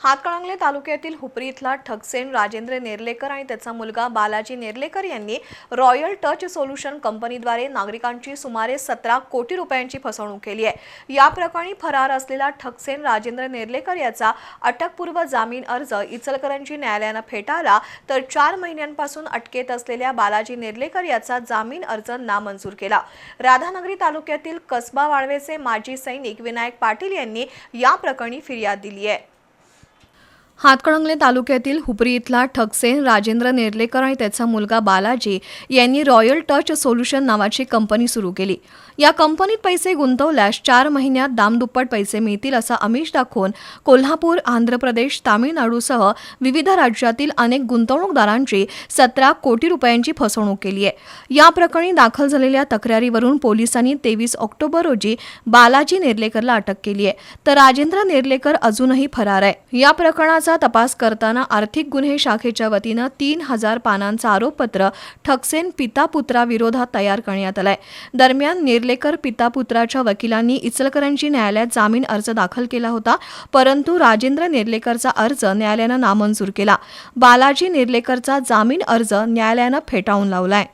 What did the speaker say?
हातकणंगले तालुक्यातील हुपरी इथला ठगसेन राजेंद्र नेर्लेकर आणि त्याचा मुलगा बालाजी नेर्लेकर यांनी रॉयल टच सोल्युशन कंपनीद्वारे नागरिकांची सुमारे सतरा कोटी रुपयांची फसवणूक केली आहे. या प्रकरणी फरार असलेला ठगसेन राजेंद्र नेर्लेकर याचा अटकपूर्व जामीन अर्ज इचलकरंजी न्यायालयानं फेटाळला तर चार महिन्यांपासून अटकेत असलेल्या बालाजी नेर्लेकर याचा जामीन अर्ज नामंजूर केला. राधानगरी तालुक्यातील कसबा वाळवेचे माजी सैनिक विनायक पाटील यांनी या प्रकरणी फिर्याद दिली आहे. हातकणंगले तालुक्यातील हुपरी इथला ठकसेन राजेंद्र नेर्लेकर आणि त्याचा मुलगा बालाजी यांनी रॉयल टच सोल्युशन नावाची कंपनी सुरू केली. या कंपनीत पैसे गुंतवल्यास चार महिन्यात दामदुप्पट पैसे मिळतील असा आमिष दाखवून कोल्हापूर आंध्र प्रदेश तामिळनाडूसह विविध राज्यातील अनेक गुंतवणूकदारांची सतरा कोटी रुपयांची फसवणूक केली आहे. या प्रकरणी दाखल झालेल्या तक्रारीवरून पोलिसांनी तेवीस ऑक्टोबर रोजी बालाजी नेर्लेकरला अटक केली आहे. तर राजेंद्र नेर्लेकर अजूनही फरार आहे. या प्रकरणाचा तपास करताना आर्थिक गुन्हे शाखेच्या वतीनं तीन हजार पानांचं आरोपपत्र ठकसेन पिता पुत्राविरोधात तयार करण्यात आलंय. दरम्यान नेर्लेकर पिता पुत्राच्या वकिलांनी इचलकरंजी न्यायालयात जामीन अर्ज दाखल केला होता परंतु राजेंद्र नेर्लेकरचा अर्ज न्यायालयानं नामंजूर केला. बालाजी नेर्लेकरचा जामीन अर्ज न्यायालयानं फेटाळून लावलाय.